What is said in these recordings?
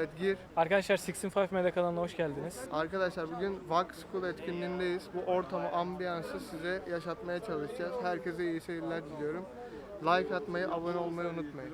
Evet gir. Arkadaşlar 65 Media kanalına hoş geldiniz. Arkadaşlar bugün Vox School etkinliğindeyiz. Bu ortamı, ambiyansı size yaşatmaya çalışacağız. Herkese iyi seyirler diliyorum. Like atmayı, abone olmayı unutmayın.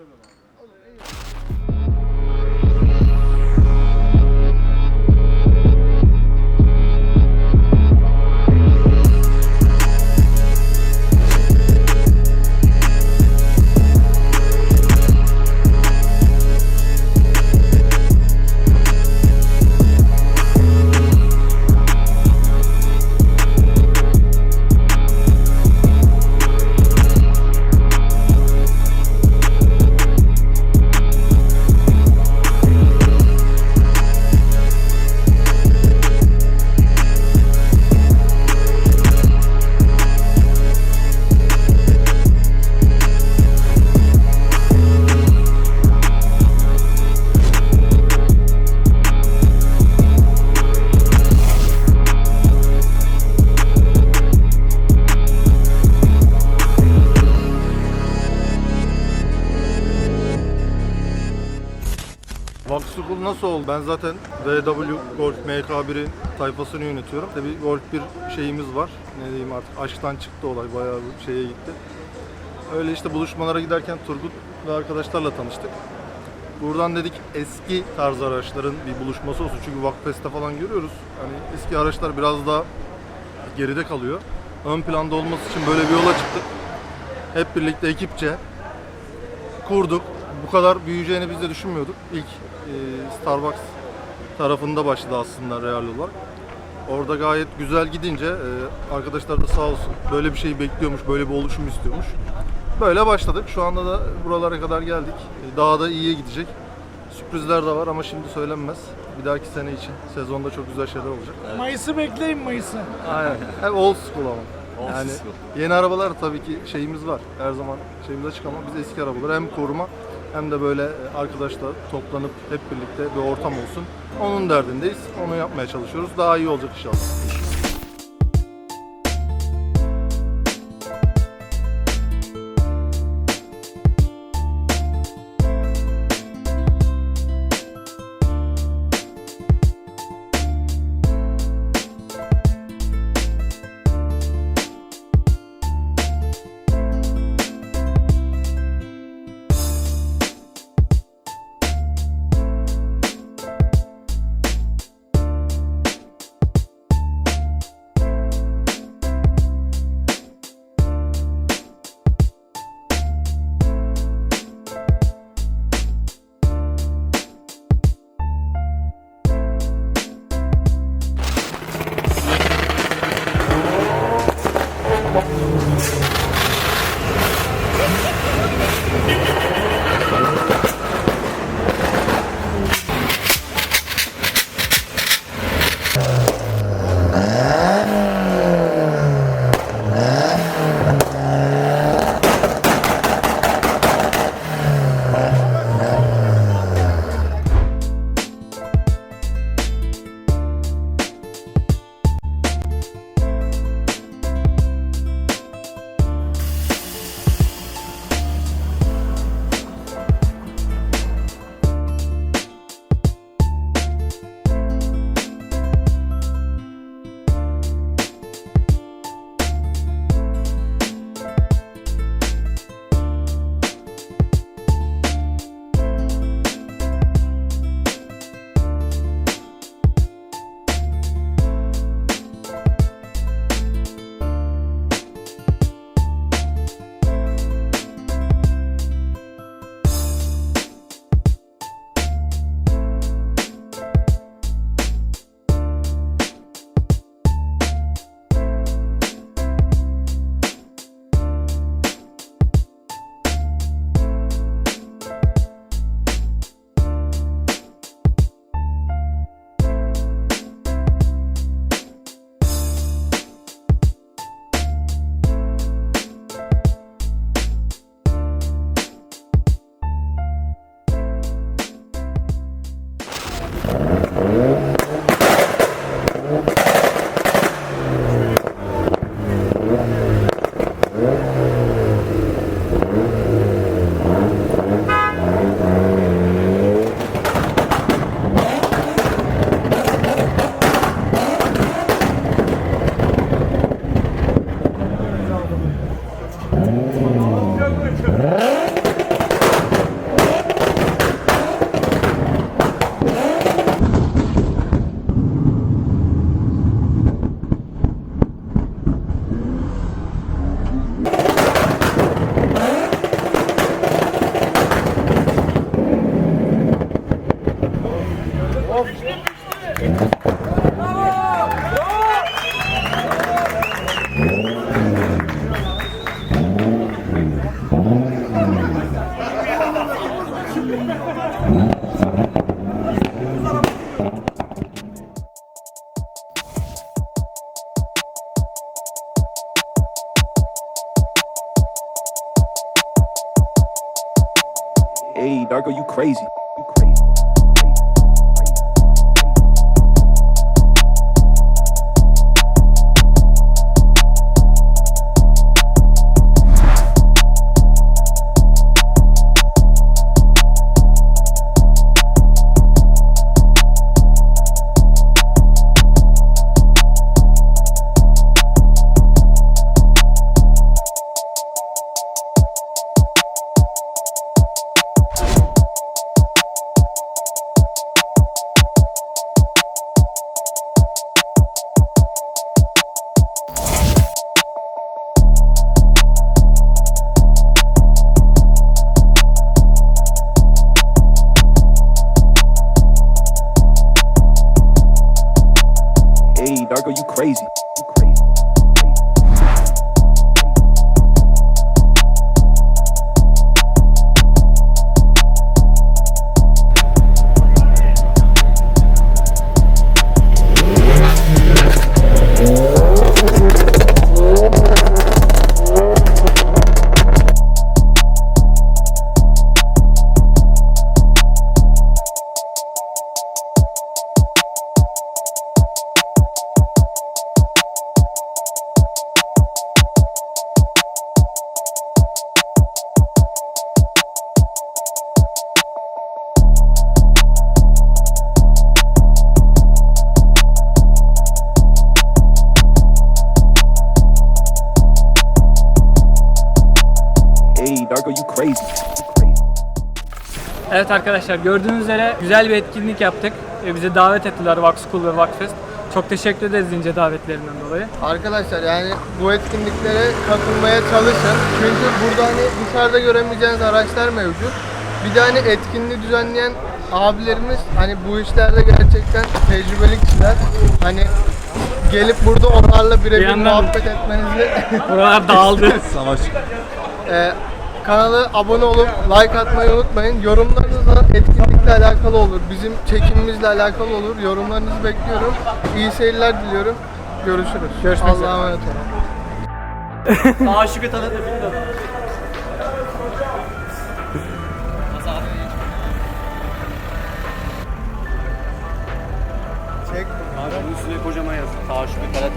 School nasıl oldu? Ben zaten VW Golf MK1'in sayfasını yönetiyorum. Tabii Golf bir şeyimiz var. Ne diyeyim artık aşktan çıktı olay bayağı bir şeye gitti. Öyle işte buluşmalara giderken Turgut ve arkadaşlarla tanıştık. Buradan dedik eski tarz araçların bir buluşması olsun. Çünkü Vakfest'te falan görüyoruz. Hani eski araçlar biraz daha geride kalıyor. Ön planda olması için böyle bir yola çıktık. Hep birlikte ekipçe kurduk. Bu kadar büyüyeceğini biz de düşünmüyorduk. İlk Starbucks tarafında başladı aslında real olarak. Orada gayet güzel gidince e, arkadaşlar da sağ olsun böyle bir şeyi bekliyormuş, böyle bir oluşum istiyormuş. Böyle başladık. Şu anda da buralara kadar geldik. E, daha da iyiye gidecek. Sürprizler de var ama şimdi söylenmez. Bir dahaki sene için sezonda çok güzel şeyler olacak. Mayıs'ı bekleyin Mayıs'ı. Aynen. Hep old school ama. yani yeni arabalar tabii ki şeyimiz var. Her zaman şeyimiz açık ama biz eski arabaları hem koruma hem de böyle arkadaşlar toplanıp hep birlikte bir ortam olsun. Onun derdindeyiz. Onu yapmaya çalışıyoruz. Daha iyi olacak inşallah. Hey, Darko, you crazy. Crazy. Evet arkadaşlar gördüğünüz üzere güzel bir etkinlik yaptık. E, bize davet ettiler Vox School ve Vakfest. Çok teşekkür ederiz ince davetlerinden dolayı. Arkadaşlar yani bu etkinliklere katılmaya çalışın. Çünkü burada hani dışarıda göremeyeceğiniz araçlar mevcut. Bir de hani etkinliği düzenleyen abilerimiz hani bu işlerde gerçekten tecrübeli kişiler. Hani gelip burada onlarla Bir birebir yandan- muhabbet etmenizi Buralar dağıldı. Savaş. Ee, kanala abone olup like atmayı unutmayın. Yorumlarınız da etkinlikle alakalı olur. Bizim çekimimizle alakalı olur. Yorumlarınızı bekliyorum. İyi seyirler diliyorum. Görüşürüz. Görüşmek üzere. Allah'a emanet olun. Aşıkı tanıdı Çek. Abi bunun üstüne kocaman yazdı. Taşlı Karat